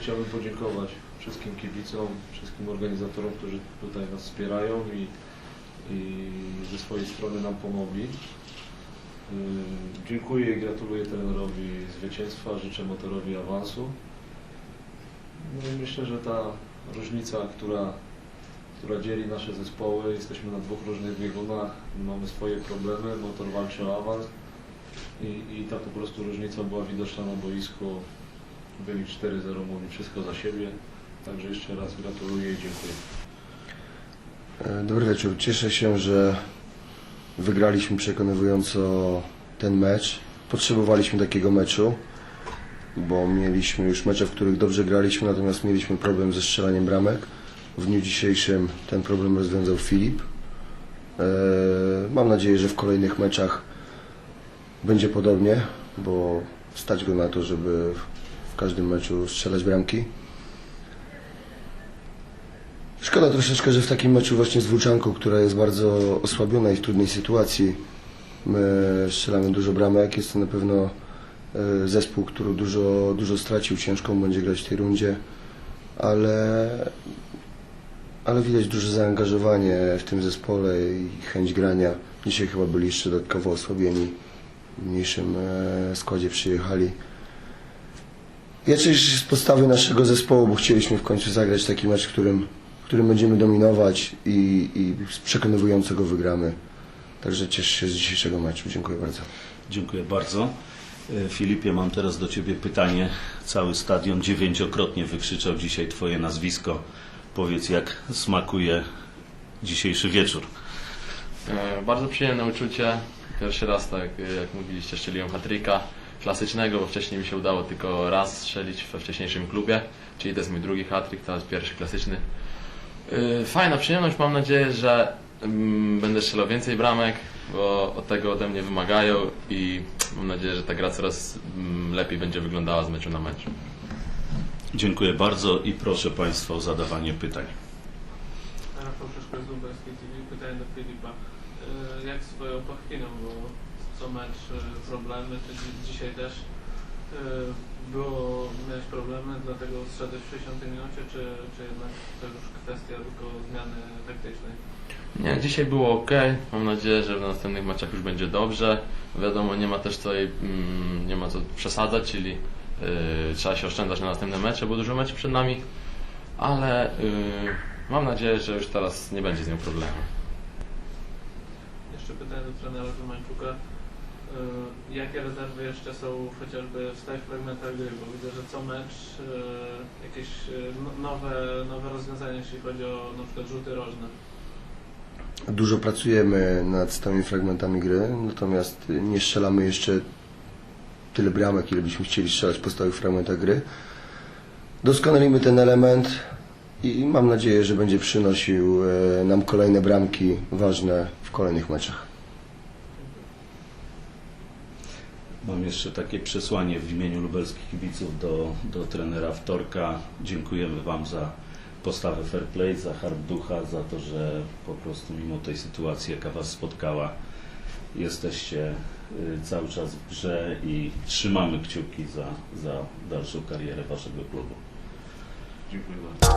chciałbym podziękować wszystkim kibicom, wszystkim organizatorom, którzy tutaj nas wspierają i, i ze swojej strony nam pomogli. Ym, Dziękuję i gratuluję trenerowi zwycięstwa, życzę motorowi awansu. No i myślę, że ta różnica, która, która dzieli nasze zespoły, jesteśmy na dwóch różnych biegunach, mamy swoje problemy, motor walczy o awans i, i ta po prostu różnica była widoczna na boisku. Byli 4-0, mówili wszystko za siebie. Także jeszcze raz gratuluję i dziękuję. E, Dobry wieczór. Cieszę się, że wygraliśmy przekonywująco ten mecz. Potrzebowaliśmy takiego meczu, bo mieliśmy już mecze, w których dobrze graliśmy, natomiast mieliśmy problem ze strzelaniem bramek. W dniu dzisiejszym ten problem rozwiązał Filip. E, Mam nadzieję, że w kolejnych meczach będzie podobnie, bo stać go na to, żeby w każdym meczu strzelać bramki. Szkoda troszeczkę, że w takim meczu właśnie z Włóczanką, która jest bardzo osłabiona i w trudnej sytuacji, my strzelamy dużo bramek. Jest to na pewno e, zespół, który dużo, dużo stracił, ciężką będzie grać w tej rundzie, ale, ale widać duże zaangażowanie w tym zespole i chęć grania. Dzisiaj chyba byli jeszcze dodatkowo osłabieni, w mniejszym e, składzie przyjechali. Się z postawy naszego zespołu, bo chcieliśmy w końcu zagrać taki mecz, w którym, w którym będziemy dominować i, i przekonywująco go wygramy. Także cieszę się z dzisiejszego meczu. Dziękuję bardzo. Dziękuję bardzo. E, Filipie, mam teraz do Ciebie pytanie. Cały stadion dziewięciokrotnie wykrzyczał dzisiaj Twoje nazwisko. Powiedz, jak smakuje dzisiejszy wieczór. E, Bardzo przyjemne uczucie. Pierwszy raz, tak jak mówiliście, strzeliłem hatryka klasycznego, bo wcześniej mi się udało tylko raz strzelić we wcześniejszym klubie, czyli to jest mój drugi hatryk, teraz pierwszy klasyczny. E, Fajna przyjemność, mam nadzieję, że mm, będę strzelał więcej bramek, bo od tego ode mnie wymagają i mam nadzieję, że ta gra coraz mm, lepiej będzie wyglądała z meczu na mecz. Dziękuję bardzo i proszę Państwa o zadawanie pytań. Rafał Szyszko z Lubelskiej TV. Pytanie do Filipa. E, Jak swoją pachwiną, bo co mecz e, problemy, czy dzi- dzisiaj też e, było, miałeś problemy, dlatego zszedłeś w 60 minucie, czy, czy jednak to już kwestia tylko zmiany taktycznej? Nie, dzisiaj było ok. Mam nadzieję, że w następnych meczach już będzie dobrze. Wiadomo, nie ma też co, jej, mm, nie ma co przesadzać, czyli yy, trzeba się oszczędzać na następne mecze, bo dużo meczy przed nami. Ale yy, mam nadzieję, że już teraz nie będzie z nią problemu. Jeszcze pytanie do trenera Zumańczuka. E, Jakie rezerwy jeszcze są chociażby w stałych fragmentach gry? Bo widzę, że co mecz e, jakieś e, no- nowe, nowe rozwiązania, jeśli chodzi o na przykład rzuty rożne. Dużo pracujemy nad stałymi fragmentami gry, natomiast nie strzelamy jeszcze tyle bramek, ile byśmy chcieli strzelać po stałych fragmentach gry. Doskonalimy ten element i mam nadzieję, że będzie przynosił nam kolejne bramki ważne w kolejnych meczach. Mam jeszcze takie przesłanie w imieniu lubelskich kibiców do, do trenera Wtorka. Dziękujemy Wam za postawę fair play, za hard ducha, za to, że po prostu mimo tej sytuacji, jaka Was spotkała, jesteście y, cały czas w grze i trzymamy kciuki za, za dalszą karierę Waszego klubu. Dziękuję bardzo.